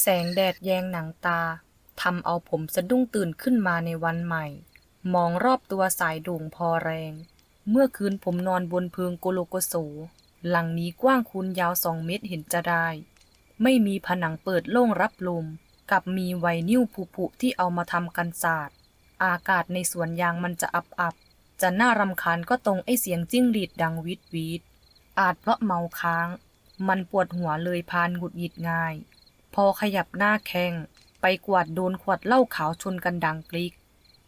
แสงแดดแยงหนังตาทำเอาผมสะดุ้งตื่นขึ้นมาในวันใหม่ มองรอบตัวสายด่งพอแรง เมื่อคืนผมนอนบนเพิงโกโลโกโส หลังนี้กว้างคูณยาวสองเมตรเห็นจะได้ ไม่มีผนังเปิดโล่งรับลม กับมีไวนิ้วผุๆที่เอามาทำกันศาสตร์ อากาศในสวนยางมันจะอับอับๆจะน่ารำคาญก็ตรงไอเสียงจิ้งหรีดดังวิดวิดอาจเพราะเมาค้าง มันปวดหัวเลยพานหงุดหงิดง่าย อขยับหน้าแข้งไปกวาดโดนขวดเหล้าขาวชนกันดังกริก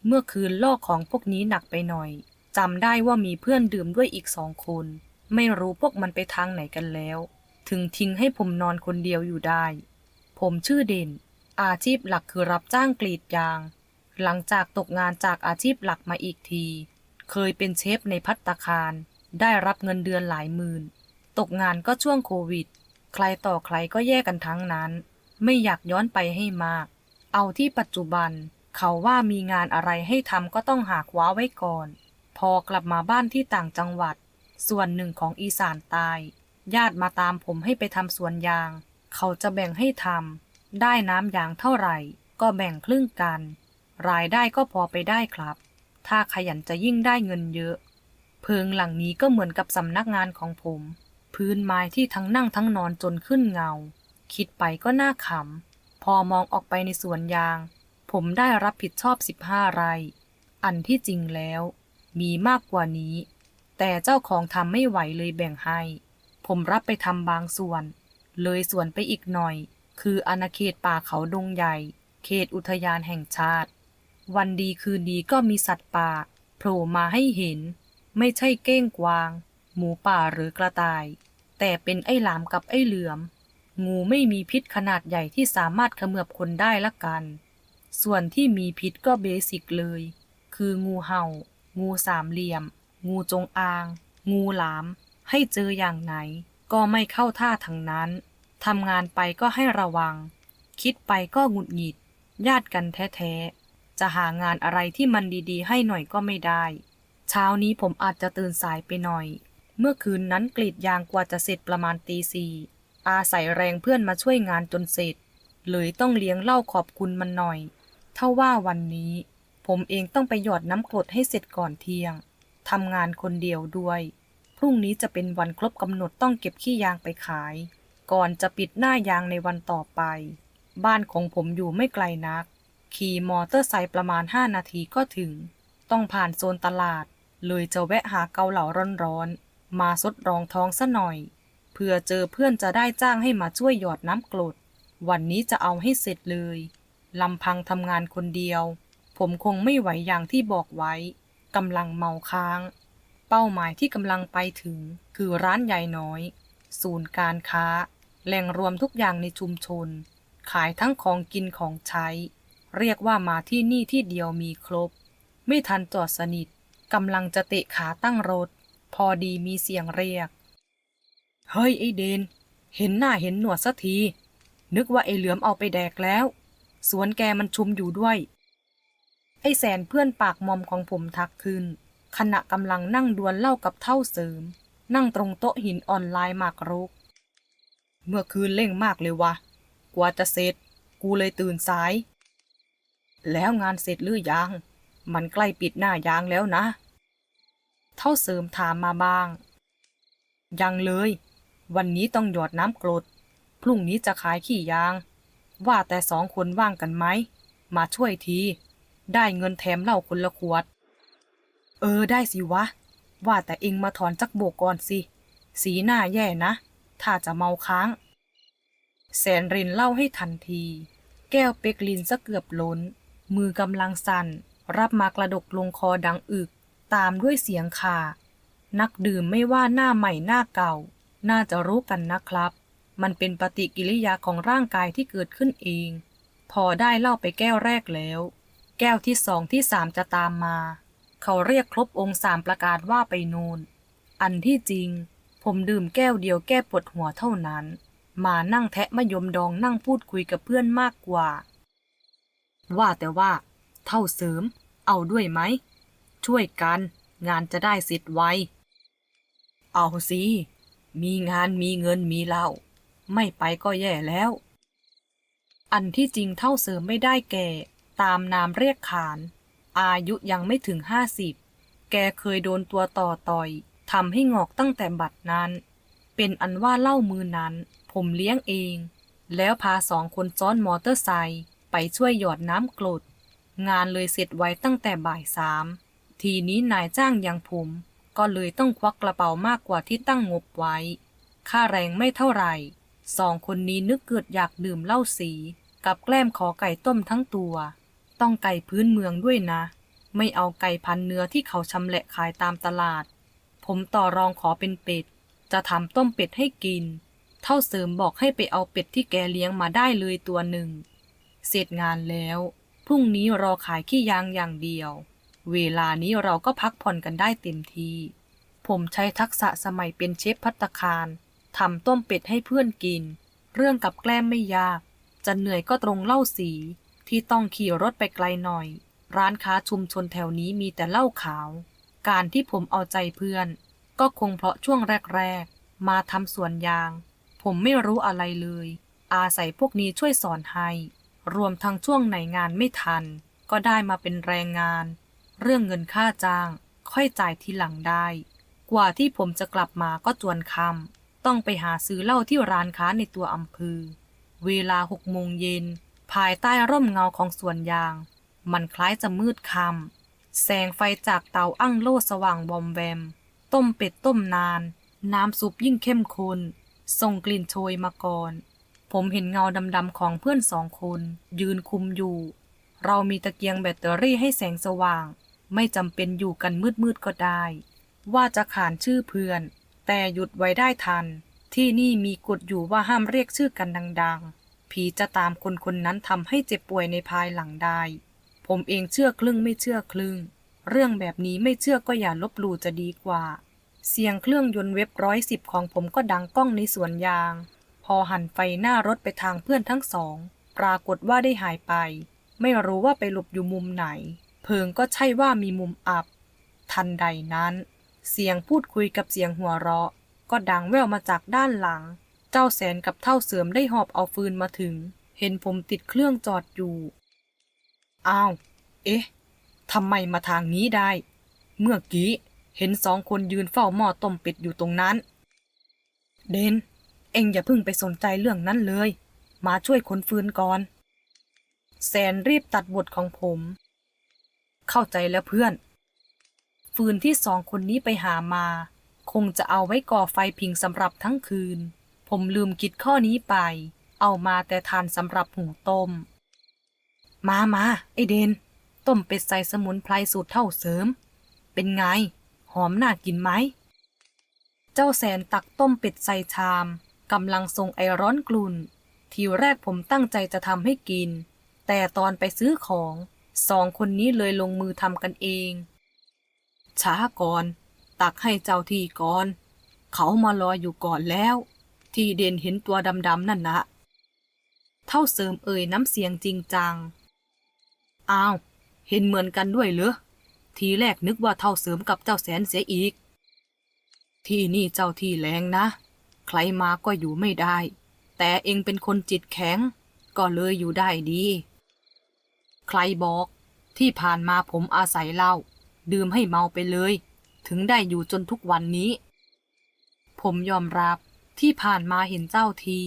เมื่อคืนลอกของพวกนี้หนักไปหน่อยจำได้ว่ามีเพื่อนดื่มด้วยอีกสองคน ไม่รู้พวกมันไปทางไหนกันแล้ว ถึงทิ้งให้ผมนอนคนเดียวอยู่ได้ ผมชื่อเด่น อาชีพหลักคือรับจ้างกรีดยาง หลังจากตกงานจากอาชีพหลักมาอีกที เคยเป็นเชฟในพัตตาคาร ได้รับเงินเดือนหลายหมื่น ตกงานก็ช่วงโควิด ใครต่อใครก็แยกกันทั้งนั้น ไม่อยากย้อนไปให้มาก เอาที่ปัจจุบัน เขาว่ามีงานอะไรให้ทำก็ต้องหาคว้าไว้ก่อน พอกลับมาบ้านที่ต่างจังหวัด ส่วนหนึ่งของอีสานตาย ญาติมาตามผมให้ไปทำสวนยาง เขาจะแบ่งให้ทำได้น้ำยางเท่าไหร่ ก็แบ่งครึ่งกัน รายได้ก็พอไปได้ครับ ถ้าขยันจะยิ่งได้เงินเยอะ เพิงหลังนี้ก็เหมือนกับสำนักงานของผม พื้นไม้ที่ทั้งนั่งทั้งนอนจนขึ้นเงา คิดไปก็น่าขำ พอมองออกไปในสวนยาง ผมได้รับผิดชอบ 15 ไร่ อันที่จริงแล้ว มีมากกว่านี้ แต่เจ้าของทำไม่ไหวเลยแบ่งให้ ผมรับไปทำบางส่วน เลยส่วนไปอีกหน่อย คืออาณาเขตป่าเขาดงใหญ่ เขตอุทยานแห่งชาติ วันดีคืนดีก็มีสัตว์ป่าโผล่มาให้เห็น ไม่ใช่เก้งกวาง หมูป่าหรือกระต่าย แต่เป็นไอ้หลามกับไอ้เหลือม งูไม่มีพิษขนาดใหญ่ที่สามารถเขมือบคนได้ละกัน ส่วนที่มีพิษก็เบสิกเลย คืองูเห่า งูสามเหลี่ยม งูจงอาง งูหลาม ให้เจออย่างไหน ก็ไม่เข้าท่าทั้งนั้น ทำงานไปก็ให้ระวัง คิดไปก็หงุดหงิด ญาติกันแท้ๆ จะหางานอะไรที่มันดีๆ ให้หน่อยก็ไม่ได้ เช้านี้ผมอาจจะตื่นสายไปหน่อย เมื่อคืนนั้นกรีดยางกว่าจะเสร็จประมาณตีสี่ อาศัยแรงเพื่อนมาช่วยงานจนเสร็จ เลยต้องเลี้ยงเหล้าขอบคุณมันหน่อย เท่าว่าวันนี้ ผมเองต้องไปหยอดน้ำกรดให้เสร็จก่อนเที่ยง ทำงานคนเดียวด้วย พรุ่งนี้จะเป็นวันครบกำหนดต้องเก็บขี้ยางไปขาย ก่อนจะปิดหน้ายางในวันต่อไป บ้านของผมอยู่ไม่ไกลนัก ขี่มอเตอร์ไซค์ประมาณ 5 นาทีก็ถึง ต้องผ่านโซนตลาด เลยจะแวะหาเกาเหลาร้อนๆ มาซดรองท้องซะหน่อย เพื่อเจอเพื่อนจะได้จ้างให้มาช่วยหยอดน้ำกรด วันนี้จะเอาให้เสร็จเลยลำพังทำงานคนเดียว ผมคงไม่ไหวอย่างที่บอกไว้กำลังเมาค้าง เป้าหมายที่กำลังไปถึง คือร้านใหญ่น้อย ศูนย์การค้า แหล่งรวมทุกอย่างในชุมชน ขายทั้งของกินของใช้ เรียกว่ามาที่นี่ที่เดียวมีครบ ไม่ทันจอดสนิทกำลังจะเตะขาตั้งรถ พอดีมีเสียงเรียก เฮ้ยไอเดน เห็นหน้าเห็นหนวดสักที นึกว่าไอเหลือมเอาไปแดกแล้ว สวนแกมันชุมอยู่ด้วย ไอแสนเพื่อนปากมอมของผมทักขึ้น ขณะกำลังนั่งดวลเล่ากับเท่าเสริม นั่งตรงโต๊ะหินออนไลน์หมากรุก เมื่อคืนเร่งมากเลยวะกว่าจะเสร็จ กูเลยตื่นสาย แล้วงานเสร็จหรือยัง มันใกล้ปิดหน้ายางแล้วนะ เท่าเสริมถามมาบ้าง ยังเลย วันนี้ต้องหยอดน้ำกรด พรุ่งนี้จะขายขี้ยาง ว่าแต่สองคนว่างกันไหม มาช่วยที ได้เงินแถมเหล้าคนละขวด เออได้สิวะ ว่าแต่เองมาถอนจักโบกก่อนสิ สีหน้าแย่นะ ถ้าจะเมาค้าง แสนรินเล่าให้ทันที แก้วเป็กลินซะเกือบล้น มือกำลังสั่น รับมากระดกลงคอดังอึก ตามด้วยเสียงขานักดื่มไม่ว่าหน้าใหม่หน้าเก่า น่าจะรู้กันนะครับ มันเป็นปฏิกิริยาของร่างกายที่เกิดขึ้นเอง พอได้เหล้าไปแก้วแรกแล้ว แก้วที่สองที่สามจะตามมา เขาเรียกครบองค์สามประกาศว่าไปนูนอันที่จริง ผมดื่มแก้วเดียวแก้ปวดหัวเท่านั้น มานั่งแทะมะยมดองนั่งพูดคุยกับเพื่อนมากกว่า ว่าแต่ว่า เท่าเสริม เอาด้วยไหม ช่วยกัน งานจะได้เสร็จไว เอาสิ มีงานมีเงินมีเหล้าไม่ไปก็แย่แล้ว อันที่จริงเท่าเสริมไม่ได้แก่ ตามนามเรียกขาน อายุยังไม่ถึงห้าสิบ แกเคยโดนตัวต่อต่อยทำให้งอกตั้งแต่บัดนั้น เป็นอันว่าเล่ามือนั้น ผมเลี้ยงเอง แล้วพาสองคนซ้อนมอเตอร์ไซค์ไปช่วยหยอดน้ำกรดงานเลยเสร็จไว้ตั้งแต่บ่ายสาม ทีนี้นายจ้างอย่างผม ก็เลยต้องควักกระเป๋ามากกว่าที่ตั้งงบไว้ ค่าแรงไม่เท่าไหร่ สองคนนี้นึกเกิดอยากดื่มเหล้าสี กับแกล้มขอไก่ต้มทั้งตัว ต้องไก่พื้นเมืองด้วยนะ ไม่เอาไก่พันเนื้อที่เขาชำแหละขายตามตลาด ผมต่อรองขอเป็นเป็ด จะทำต้มเป็ดให้กิน เท่าเสริมบอกให้ไปเอาเป็ดที่แกเลี้ยงมาได้เลยตัวหนึ่ง เสร็จงานแล้ว พรุ่งนี้รอขายขี้ยางอย่างเดียว เวลานี้เราก็พักผ่อนกันได้เต็มที ผมใช้ทักษะสมัยเป็นเชฟพัตคารทำต้มเป็ดให้เพื่อนกิน เรื่องกับแกล้มไม่ยาก จะเหนื่อยก็ตรงเล่าสี ที่ต้องขี่รถไปไกลหน่อย ร้านค้าชุมชนแถวนี้มีแต่เหล้าขาว การที่ผมเอาใจเพื่อน ก็คงเพราะช่วงแรก ๆ มาทำสวนยาง ผมไม่รู้อะไรเลย อาศัยพวกนี้ช่วยสอนให้ รวมทั้งช่วงไหนงานไม่ทัน ก็ได้มาเป็นแรงงาน เรื่องเงินค่าจ้าง ค่อยจ่ายทีหลังได้ กว่าที่ผมจะกลับมาก็จวนคำต้องไปหาซื้อเหล้าที่ร้านค้าในตัวอำเภอ เวลาหกโมงเย็น ภายใต้ร่มเงาของสวนยาง มันคล้ายจะมืดค่ำแสงไฟจากเตาอั้งโล่สว่างวอมแวม ต้มเป็ดต้มนาน น้ำซุปยิ่งเข้มข้นส่งกลิ่นโชยมาก่อน ผมเห็นเงาดำๆของเพื่อนสองคน ยืนคุมอยู่ เรามีตะเกียงแบตเตอรี่ให้แสงสว่าง ไม่จำเป็นอยู่กันมืดๆก็ได้ ว่าจะขานชื่อเพื่อน แต่หยุดไว้ได้ทัน ที่นี่มีกฎอยู่ว่าห้ามเรียกชื่อกันดังๆ ผีจะตามคนคนนั้นทำให้เจ็บป่วยในภายหลังได้ ผมเองเชื่อครึ่งไม่เชื่อครึ่ง เรื่องแบบนี้ไม่เชื่อก็อย่าลบหลู่จะดีกว่า เสียงเครื่องยนต์เว็บร้อยสิบของผมก็ดังก้องในสวนยาง พอหันไฟหน้ารถไปทางเพื่อนทั้งสอง ปรากฏว่าได้หายไป ไม่รู้ว่าไปหลบอยู่มุมไหน พิงก็ใช่ว่ามีมุมอับ ทันใดนั้น เสียงพูดคุยกับเสียงหัวเราะ ก็ดังแว่วมาจากด้านหลัง เจ้าแสนกับเท่าเสริมได้หอบเอาฟืนมาถึง เห็นผมติดเครื่องจอดอยู่ อ้าว เอ๊ะทำไมมาทางนี้ได้ เมื่อกี้เห็นสองคนยืนเฝ้าหม้อต้มเป็ดอยู่ตรงนั้น เดน เอ็งอย่าเพิ่งไปสนใจเรื่องนั้นเลย มาช่วยคนฟืนก่อนแสนรีบตัดบทของผม เข้าใจแล้วเพื่อน ฟืนที่สองคนนี้ไปหามา คงจะเอาไว้ก่อไฟพิงสำหรับทั้งคืน ผมลืมคิดข้อนี้ไป เอามาแต่ทานสำหรับหุงต้ม มามาไอเดน ต้มเป็ดใส่สมุนไพรสูตรเท่าเสริม เป็นไง หอมน่ากินไหม เจ้าแสนตักต้มเป็ดใส่ชามกำลังทรงไอร้อนกลุ่น ทีแรกผมตั้งใจจะทำให้กิน แต่ตอนไปซื้อของ สองคนนี้เลยลงมือทำกันเอง ช้าก่อน ตักให้เจ้าที่ก่อน เขามารออยู่ก่อนแล้ว ที่เด่นเห็นตัวดำๆนั่นนะเท่าเสริมเอ่ยน้ำเสียงจริงจัง อ้าว เห็นเหมือนกันด้วยเหรอ ทีแรกนึกว่าเท่าเสริมกับเจ้าแสนเสียอีก ที่นี่เจ้าที่แรงนะ ใครมาก็อยู่ไม่ได้ แต่เองเป็นคนจิตแข็ง ก็เลยอยู่ได้ดี ใครบอก ที่ผ่านมาผมอาศัยเหล้าดื่มให้เมาไปเลย ถึงได้อยู่จนทุกวันนี้ ผมยอมรับที่ผ่านมาเห็นเจ้าที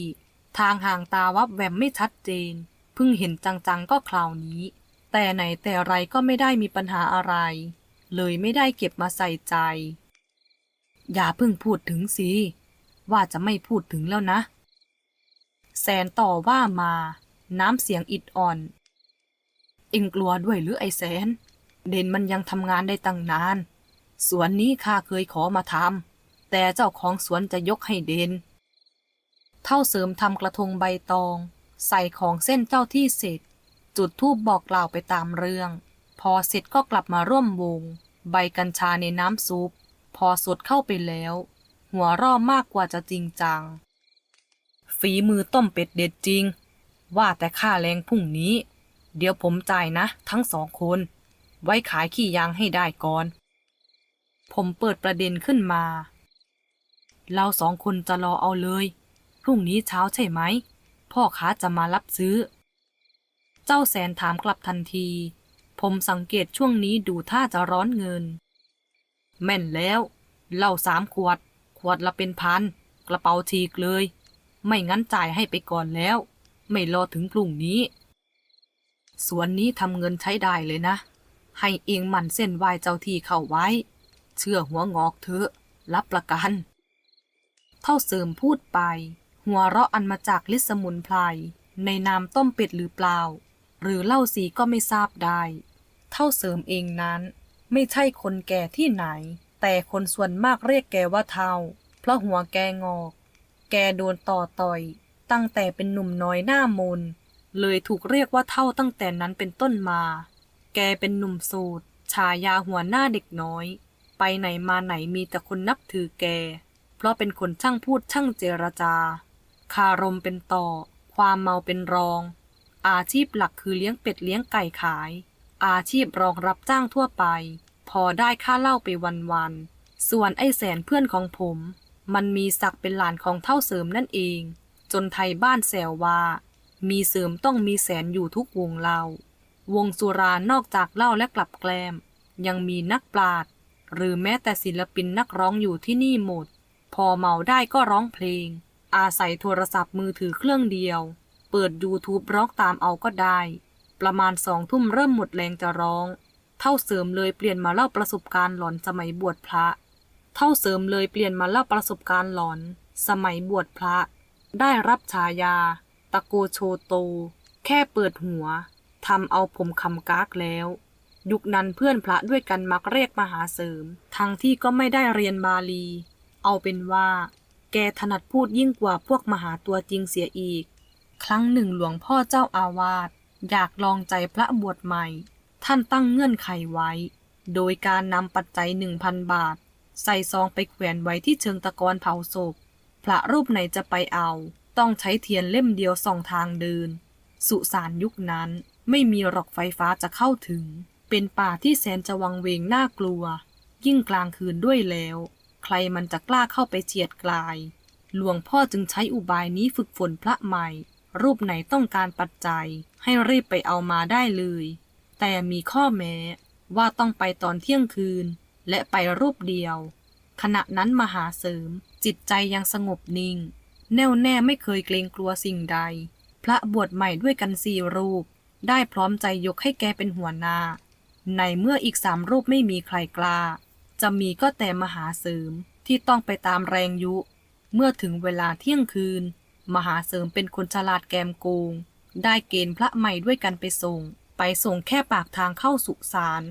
ทางห่างตาวับแวมไม่ชัดเจน เพิ่งเห็นจังๆก็คราวนี้ แต่ไหนแต่ไรก็ไม่ได้มีปัญหาอะไร เลยไม่ได้เก็บมาใส่ใจ อย่าเพิ่งพูดถึงสิ ว่าจะไม่พูดถึงแล้วนะ แสนต่อว่ามา น้ำเสียงอิดอ่อน เอ็งกลัวด้วยหรือไอแสน เด่นมันยังทำงานได้ตั้งนาน สวนนี้ข้าเคยขอมาทำแต่เจ้าของสวนจะยกให้เด่น เท่าเสริมทำกระทงใบตอง ใส่ของเส้นเจ้าที่เสร็จ จุดธูปบอกกล่าวไปตามเรื่อง พอเสร็จก็กลับมาร่วมวง ใบกัญชาในน้ำซุป พอสดเข้าไปแล้ว หัวร่อมากกว่าจะจริงจัง ฝีมือต้มเป็ดเด็ดจริง ว่าแต่ค่าแรงพรุ่งนี้ เดี๋ยวผมจ่ายนะ ทั้งสองคน ไว้ขายขี้ยางให้ได้ก่อน ผมเปิดประเด็นขึ้นมา เราสองคนจะรอเอาเลย พรุ่งนี้เช้าใช่ไหม พ่อค้าจะมารับซื้อ เจ้าแสนถามกลับทันที ผมสังเกตช่วงนี้ดูท่าจะร้อนเงิน แม่นแล้วเหล้าสามขวด ขวดละเป็นพัน กระเป๋าฉีกเลย ไม่งั้นจ่ายให้ไปก่อนแล้ว ไม่รอถึงพรุ่งนี้ สวนนี้ทำเงินใช้ได้เลยนะ ให้เองมันเส้นไหวเจ้าที่เข้าไว้ เชื่อหัวงอกเถอะรับประกัน เท่าเสริมพูดไป หัวเราะอันมาจากลิสมุนไพรในนามต้มเป็ดหรือเปล่า หรือเล้าสีก็ไม่ทราบได้ เท่าเสริมเองนั้น ไม่ใช่คนแก่ที่ไหน แต่คนส่วนมากเรียกแกว่าเท่า เพราะหัวแกงอก แกโดนต่อต่อย ตั้งแต่เป็นหนุ่มน้อยหน้ามน เลยถูกเรียกว่าเท่าตั้งแต่นั้นเป็นต้นมา แกเป็นหนุ่มโสูตรฉายาหัวหน้าเด็กน้อย ไปไหนมาไหนมีแต่คนนับถือแก เพราะเป็นคนช่างพูดช่างเจรจา คารมเป็นต่อ ความเมาเป็นรอง อาชีพหลักคือเลี้ยงเป็ดเลี้ยงไก่ขาย อาชีพรองรับจ้างทั่วไป พอได้ค่าเหล้าไปวันๆ ส่วนไอ้แสนเพื่อนของผม มันมีศักเป็นหลานของเท่าเสริมนั่นเอง จนไทยบ้านแซวว่า มีเสริมต้องมีแสนอยู่ทุกวงเล่าวงสุรานอกจากเล้าและกลับแกลม ยังมีนักปราชญ์หรือแม้แต่ศิลปินนักร้องอยู่ที่นี่หมด พอเมาได้ก็ร้องเพลง อาศัยโทรศัพท์มือถือเครื่องเดียว เปิด YouTube ร้องตามเอาก็ได้ ประมาณสองทุ่มเริ่มหมดแรงจะร้อง เท่าเสริมเลยเปลี่ยนมาเล่าประสบการณ์หลอนสมัยบวชพระ เท่าเสริมเลยเปลี่ยนมาเล่าประสบการณ์หลอน สมัยบวชพระ ได้รับฉายา ตะโกโชโต แค่เปิดหัวทำเอาผมคำกากแล้ว ยุคนั้นเพื่อนพระด้วยกันมักเรียกมหาเสริม ทั้งที่ก็ไม่ได้เรียนบาลี เอาเป็นว่า แกถนัดพูดยิ่งกว่าพวกมหาตัวจริงเสียอีก ครั้งหนึ่งหลวงพ่อเจ้าอาวาสอยากลองใจพระบวชใหม่ ท่านตั้งเงื่อนไขไว้ โดยการนำปัจจัยหนึ่งพันบาท ใส่ซองไปแขวนไว้ที่เชิงตะกอนเผาศพ พระรูปไหนจะไปเอา ต้องใช้เทียนเล่มเดียวส่องทางเดิน สุสานยุคนั้นไม่มีหรอกไฟฟ้าจะเข้าถึง เป็นป่าที่แสนจะวังเวงน่ากลัว ยิ่งกลางคืนด้วยแล้ว ใครมันจะกล้าเข้าไปเฉียดกลาย หลวงพ่อจึงใช้อุบายนี้ฝึกฝนพระใหม่ รูปไหนต้องการปัจจัย ให้รีบไปเอามาได้เลย แต่มีข้อแม้ว่าต้องไปตอนเที่ยงคืน และไปรูปเดียว ขณะนั้นมหาเสริมจิตใจยังสงบนิ่ง แน่วแน่ไม่เคยเกรงกลัวสิ่งใด พระบวชใหม่ด้วยกันสี่รูป ได้พร้อมใจยกให้แกเป็นหัวหน้า ในเมื่ออีกสามรูปไม่มีใครกล้า จะมีก็แต่มหาเสริมที่ต้องไปตามแรงยุ เมื่อถึงเวลาเที่ยงคืน มหาเสริมเป็นคนฉลาดแกมโกง ได้เกณฑ์พระใหม่ด้วยกันไปส่ง ไปส่งแค่ปากทางเข้าสุสาน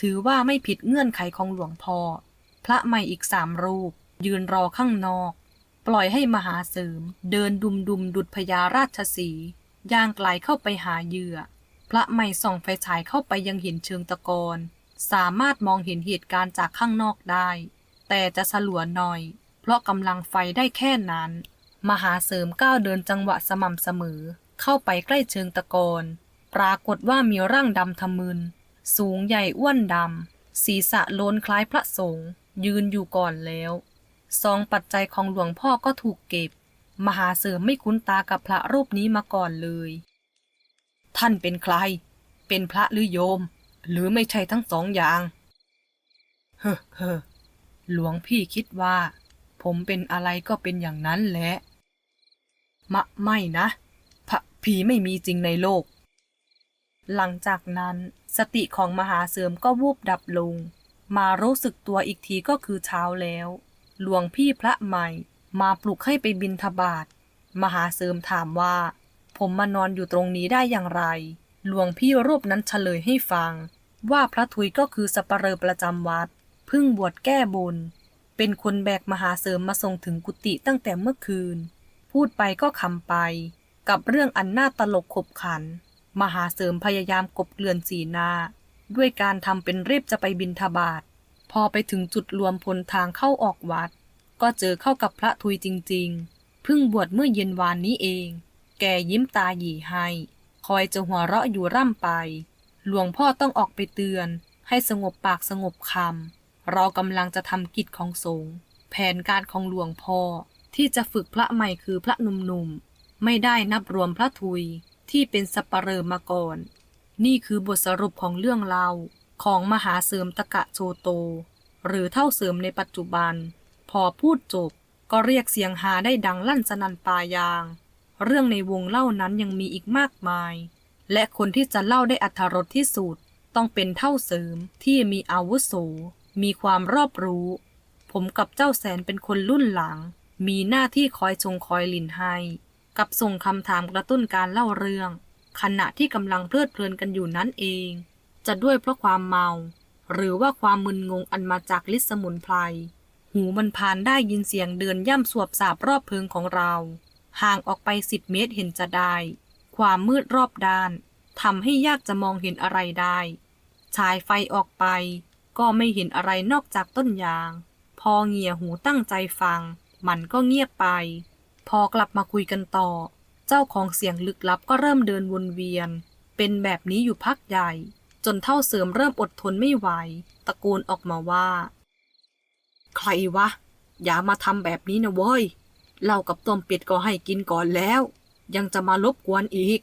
ถือว่าไม่ผิดเงื่อนไขของหลวงพ่อ พระใหม่อีกสามรูป ยืนรอข้างนอก ปล่อยให้มหาเสริม เดินดุมดุมๆดุดพญาราชสีย่างไกลเข้าไปหาเหยื่อ พระใหม่ส่องไฟฉายเข้าไปยังเห็นเชิงตะกอนสามารถมองเห็นเหตุการณ์จากข้างนอกได้ แต่จะสลัวหน่อย เพราะกำลังไฟได้แค่นั้น มหาเสริมก้าวเดินจังหวะสม่ำเสมอ เข้าไปใกล้เชิงตะกอนปรากฏว่ามีร่างดำทะมึน สูงใหญ่อ้วนดำศีรษะโลนคล้ายพระสงฆ์ยืนอยู่ก่อนแล้ว ซองปัจจัยของหลวงพ่อก็ถูกเก็บ มหาเสริมไม่คุ้นตากับพระรูปนี้มาก่อนเลย ท่านเป็นใคร เป็นพระหรือโยม หรือไม่ใช่ทั้งสองอย่าง เฮ้อเฮ้อหลวงพี่คิดว่า ผมเป็นอะไรก็เป็นอย่างนั้นแหละ มะไม่นะพระผีไม่มีจริงในโลก หลังจากนั้นสติของมหาเสริมก็วูบดับลง มารู้สึกตัวอีกทีก็คือเช้าแล้ว หลวงพี่พระใหม่ มาปลุกให้ไปบินทบาทมหาเสริมถามว่า ผมมานอนอยู่ตรงนี้ได้อย่างไร หลวงพี่รูปนั้นเฉลยให้ฟัง ว่าพระทุยก็คือสัปเหร่อประจำวัดพิ่งบวชแก้บน เป็นคนแบกมหาเสริมมาส่งถึงกุฏิตั้งแต่เมื่อคืน พูดไปก็คำไป กับเรื่องอันน่าตลกขบขัน มหาเสริมพยายามกบเกลื่อนสีหน้า ด้วยการทำเป็นเรียบจะไปบินทบาท อไปถึงจุดรวมพลทางเข้าออกวัด ก็เจอเข้ากับพระทุยจริง ๆ เพิ่งบวชเมื่อเย็นวานนี้เอง แกยิ้มตาหยีให้ คอยจะหัวเราะอยู่ร่ำไป หลวงพ่อต้องออกไปเตือน ให้สงบปากสงบคำเรากำลังจะทำกิจของสงฆ์แผนการของหลวงพ่อที่จะฝึกพระใหม่คือพระหนุ่มๆ ไม่ได้นับรวมพระทุยที่เป็นสัปเหร่อมาก่อน นี่คือบทสรุปของเรื่องเล่า ของมหาเสริมตะกะโชโต หรือเท่าเสริมในปัจจุบัน พอพูดจบก็เรียกเสียงฮาได้ดังลั่นสนันปายาง เรื่องในวงเล่านั้นยังมีอีกมากมาย และคนที่จะเล่าได้อัธรสที่สุด ต้องเป็นเท่าเสริมที่มีอาวุโส มีความรอบรู้ ผมกับเจ้าแสนเป็นคนรุ่นหลัง มีหน้าที่คอยชงคอยหลินให้ กับส่งคำถามกระตุ้นการเล่าเรื่อง ขณะที่กำลังเพลิดเพลินกันอยู่นั้นเอง จะด้วยเพราะความเมา หรือว่าความมึนงงอันมาจากฤทธิสมุนไพร หูมันพานได้ยินเสียงเดินย่ำสวบสาบรอบเพิงของเรา ห่างออกไปสิบเมตรเห็นจะได้ ความมืดรอบด้านทำให้ยากจะมองเห็นอะไรได้ ฉายไฟออกไป ก็ไม่เห็นอะไรนอกจากต้นยาง พอเงี่ยหูตั้งใจฟัง มันก็เงียบไป พอกลับมาคุยกันต่อ เจ้าของเสียงลึกลับก็เริ่มเดินวนเวียน เป็นแบบนี้อยู่พักใหญ่ จนเท่าเสริมเริ่มอดทนไม่ไหว ตะโกนออกมาว่า ใครวะ อย่ามาทำแบบนี้นะเว้ยเหล้ากับต้มเป็ดก็ให้กินก่อนแล้ว ยังจะมารบกวนอีก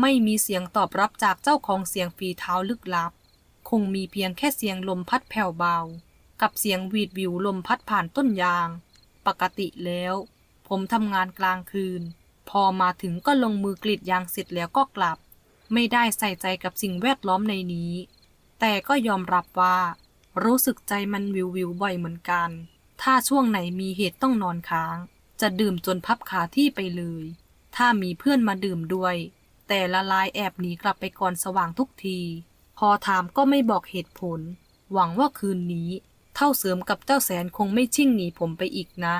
ไม่มีเสียงตอบรับจากเจ้าของเสียงฝีเท้าลึกลับ คงมีเพียงแค่เสียงลมพัดแผ่วเบา กับเสียงวีดวิวลมพัดผ่านต้นยาง ปกติแล้ว ผมทำงานกลางคืน พอมาถึงก็ลงมือกรีดยางเสร็จแล้วก็กลับ ไม่ได้ใส่ใจกับสิ่งแวดล้อมในนี้ แต่ก็ยอมรับว่า รู้สึกใจมันวิววิวบ่อยเหมือนกัน ถ้าช่วงไหนมีเหตุต้องนอนค้าง จะดื่มจนพับขาที่ไปเลย ถ้ามีเพื่อนมาดื่มด้วย แต่ละลายแอบหนีกลับไปก่อนสว่างทุกที พอถามก็ไม่บอกเหตุผล หวังว่าคืนนี้ เท่าเสริมกับเจ้าแสนคงไม่ชิ่งหนีผมไปอีกนะ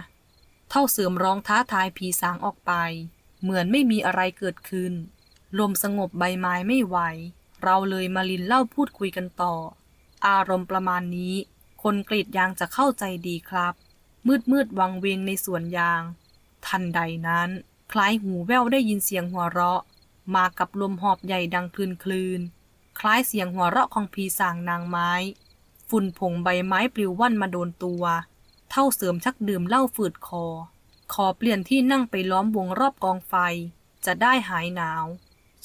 เท่าเสริมร้องท้าทายผีสางออกไป เหมือนไม่มีอะไรเกิดขึ้น ลมสงบใบไม้ไม่ไหว เราเลยมาลินเล่าพูดคุยกันต่อ อารมณ์ประมาณนี้ คนกรีดยางจะเข้าใจดีครับ มืดมืดวังเวงในสวนยาง ทันใดนั้น คล้ายหูแว่วได้ยินเสียงหัวเราะ มากับลมหอบใหญ่ดังคลืนคลืน คล้ายเสียงหัวเราะของผีสางนางไม้ ฝุ่นผงใบไม้ปลิวว่อนมาโดนตัว เท่าเสริมชักดื่มเหล้าฝืดคอ ขอเปลี่ยนที่นั่งไปล้อมวงรอบกองไฟ จะได้หายหนาว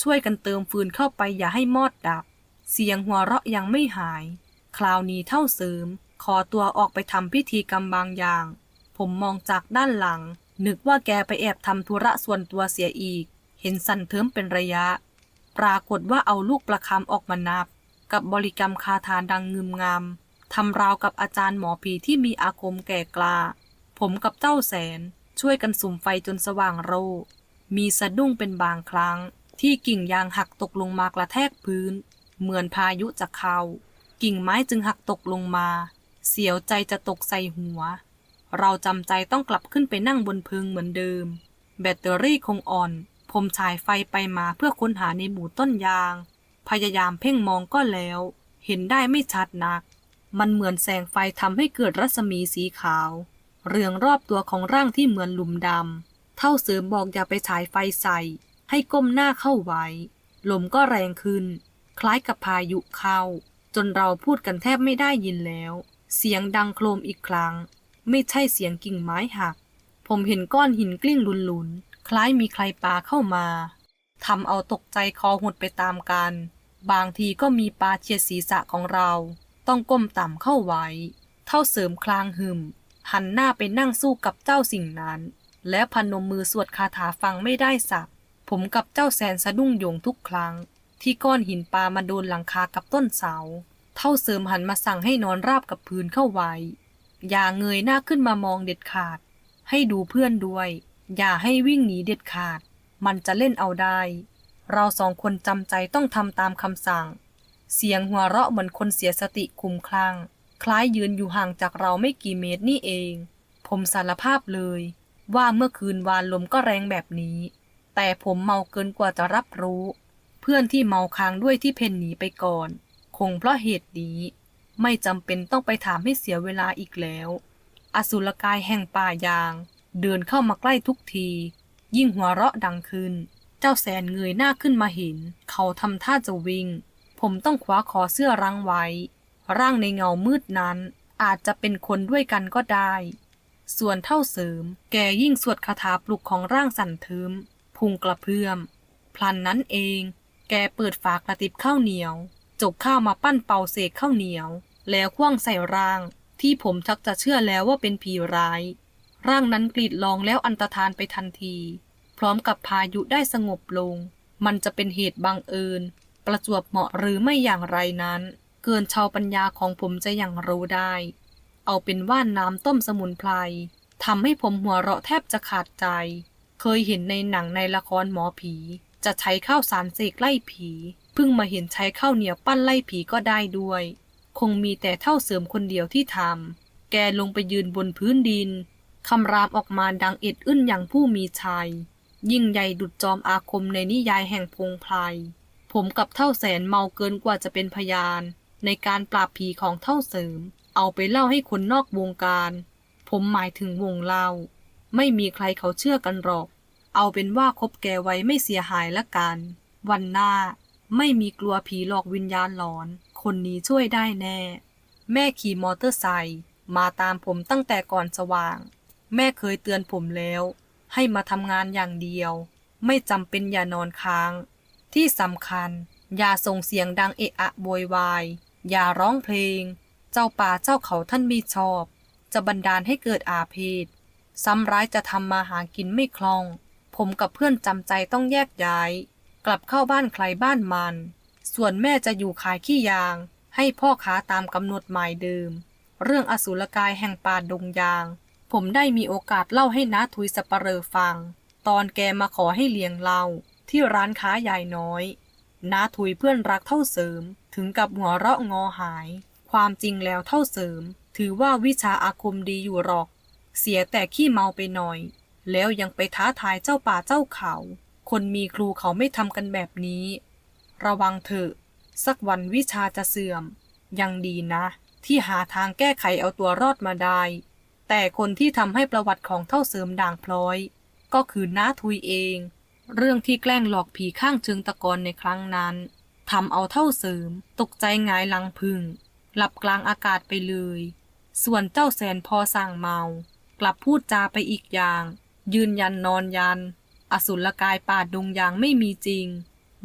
ช่วยกันเติมฟืนเข้าไปอย่าให้มอดดับ เสียงหัวเราะยังไม่หาย คราวนี้เท่าเสริม ขอตัวออกไปทำพิธีกรรมบางอย่าง ผมมองจากด้านหลัง นึกว่าแกไปแอบทำธุระส่วนตัวเสียอีก เห็นสั่นเทิมเป็นระยะ ปรากฏว่าเอาลูกประคำออกมานับ กับบริกรรมคาถาดังงึมงำทำราวกับอาจารย์หมอผีที่มีอาคมแก่กล้า ผมกับเจ้าแสนช่วยกันสุมไฟจนสว่างโรมีสะดุ้งเป็นบางครั้ง ที่กิ่งยางหักตกลงมากระแทกพื้น เหมือนพายุจะเข้า กิ่งไม้จึงหักตกลงมา เสียวใจจะตกใส่หัว เราจำใจต้องกลับขึ้นไปนั่งบนพึงเหมือนเดิม แบตเตอรี่คงอ่อน ผมฉายไฟไปมาเพื่อค้นหาในหมู่ต้นยาง พยายามเพ่งมองก็แล้ว เห็นได้ไม่ชัดนัก มันเหมือนแสงไฟทำให้เกิดรัศมีสีขาว เรืองรอบตัวของร่างที่เหมือนหลุมดำเท่าเสริมบอกอย่าไปฉายไฟใส่ ให้ก้มหน้าเข้าไว้ ลมก็แรงขึ้น คล้ายกับพายุเข้า จนเราพูดกันแทบไม่ได้ยินแล้ว เสียงดังโครมอีกครั้ง ไม่ใช่เสียงกิ่งไม้หัก ผมเห็นก้อนหินกลิ้งลุนๆ คล้ายมีใครปาเข้ามาทำเอาตกใจคอหดไปตามกัน บางทีก็มีปลาเฉียดศีรษะของเรา ต้องก้มต่ำเข้าไว้ เท่าเสริมคลางหึม หันหน้าไปนั่งสู้กับเจ้าสิ่งนั้น และพนมมือสวดคาถาฟังไม่ได้สับ ผมกับเจ้าแสนสะดุ้งโยงทุกครั้ง ที่ก้อนหินปลามาโดนหลังคากับต้นเสา เท่าเสริมหันมาสั่งให้นอนราบกับพื้นเข้าไว้ อย่าเงยหน้าขึ้นมามองเด็ดขาด ให้ดูเพื่อนด้วย อย่าให้วิ่งหนีเด็ดขาด มันจะเล่นเอาได้ เราสองคนจำใจต้องทำตามคำสั่ง เสียงหัวเราะเหมือนคนเสียสติคุมคลั่ง คล้ายยืนอยู่ห่างจากเราไม่กี่เมตรนี่เอง ผมสารภาพเลย ว่าเมื่อคืนวานลมก็แรงแบบนี้ แต่ผมเมาเกินกว่าจะรับรู้ เพื่อนที่เมาค้างด้วยที่เพนหนีไปก่อน คงเพราะเหตุนี้ ไม่จำเป็นต้องไปถามให้เสียเวลาอีกแล้ว อสุรกายแห่งป่ายาง เดินเข้ามาใกล้ทุกที ยิ่งหัวเราะดังขึ้น เจ้าแสนเงยหน้าขึ้นมาเห็น เขาทำท่าจะวิ่ง ผมต้องคว้าคอเสื้อรั้งไว้ ร่างในเงามืดนั้นอาจจะเป็นคนด้วยกันก็ได้ ส่วนเท่าเสริม แกยิ่งสวดคาถาปลุกของร่างสั่นทึม พุงกระเพื่อม พลันนั้นเอง แกเปิดฝากระติบข้าวเหนียว จกข้าวมาปั้นเป่าเสกข้าวเหนียว แล้วคว้างใส่ร่าง ที่ผมชักจะเชื่อแล้วว่าเป็นผีร้าย ร่างนั้นกรีดร้องแล้วอันตรธานไปทันที พร้อมกับพายุได้สงบลง มันจะเป็นเหตุบังเอิญ ประจวบเหมาะหรือไม่อย่างไรนั้น เกินชาวปัญญาของผมจะอย่างรู้ได้ เอาเป็นว่าน้ำต้มสมุนไพรทำให้ผมหัวเราะแทบจะขาดใจ เคยเห็นในหนังในละครหมอผี จะใช้ข้าวสารเสกไล่ผี เพิ่งมาเห็นใช้ข้าวเหนียวปั้นไล่ผีก็ได้ด้วย คงมีแต่เท่าเสริมคนเดียวที่ทำแกลงไปยืนบนพื้นดินคำรามออกมาดังเอ็ดอึ้นอย่างผู้มีชัย ยิ่งใหญ่ดุดจอมอาคมในนิยายแห่งพงไพรผมกับเท่าแสนเมาเกินกว่าจะเป็นพยาน ในการปราบผีของเท่าเสริม เอาไปเล่าให้คนนอกวงการ ผมหมายถึงวงเล่า ไม่มีใครเขาเชื่อกันหรอก เอาเป็นว่าคบแกไว้ไม่เสียหายละกัน วันหน้าไม่มีกลัวผีหลอกวิญญาณหลอน คนนี้ช่วยได้แน่ แม่ขี่มอเตอร์ไซค์มาตามผมตั้งแต่ก่อนสว่าง แม่เคยเตือนผมแล้ว ให้มาทำงานอย่างเดียว ไม่จำเป็นอย่านอนค้าง ที่สำคัญ อย่าส่งเสียงดังเอะอะโวยวาย อย่าร้องเพลง เจ้าป่าเจ้าเขาท่านม่ชอบ จะบันดาลให้เกิดอาเพศ ซ้ำร้ายจะทำมาหากินไม่คล่อง ผมกับเพื่อนจำใจต้องแยกย้าย กลับเข้าบ้านใครบ้านมัน ส่วนแม่จะอยู่ขายขี้ยาง ให้พ่อค้าตามกำหนดหมายเดิม เรื่องอสุรกายแห่งป่าดงยาง ผมได้มีโอกาสเล่าให้น้าทุยสปะเรอฟัง ตอนแกมาขอให้เลี้ยงเหล้าที่ร้านค้ายายน้อยน้าทุยเพื่อนรักเท่าเสริม ถึงกับหัวเราะงอหาย ความจริงแล้วเท่าเสริม ถือว่าวิชาอาคมดีอยู่หรอก เสียแต่ขี้เมาไปหน่อย แล้วยังไปท้าทายเจ้าป่าเจ้าเขา คนมีครูเขาไม่ทำกันแบบนี้ ระวังเถอะ สักวันวิชาจะเสื่อม ยังดีนะ ที่หาทางแก้ไขเอาตัวรอดมาได้ แต่คนที่ทำให้ประวัติของเท่าเสริมด่างพร้อย ก็คือน้าทุยเอง เรื่องที่แกล้งหลอกผีข้างเชิงตะกอนในครั้งนั้นทำเอาเท่าเสริม ตกใจงายหลังพึ่งหลับกลางอากาศไปเลย ส่วนเจ้าแสนพอสั่งเมา กลับพูดจาไปอีกอย่าง ยืนยันนอนยัน อสุรกายป่าดงยางไม่มีจริง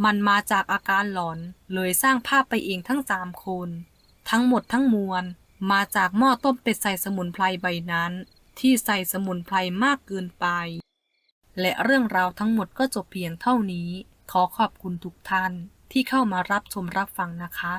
มันมาจากอาการหลอนเลยสร้างภาพไปเองทั้งสามคน ทั้งหมดทั้งมวล มาจากหม้อต้มเป็ดใส่สมุนไพรใบนั้น ที่ใส่สมุนไพรมากเกินไป และเรื่องราวทั้งหมดก็จบเพียงเท่านี้ ขอขอบคุณทุกท่านที่เข้ามารับชมรับฟังนะคะ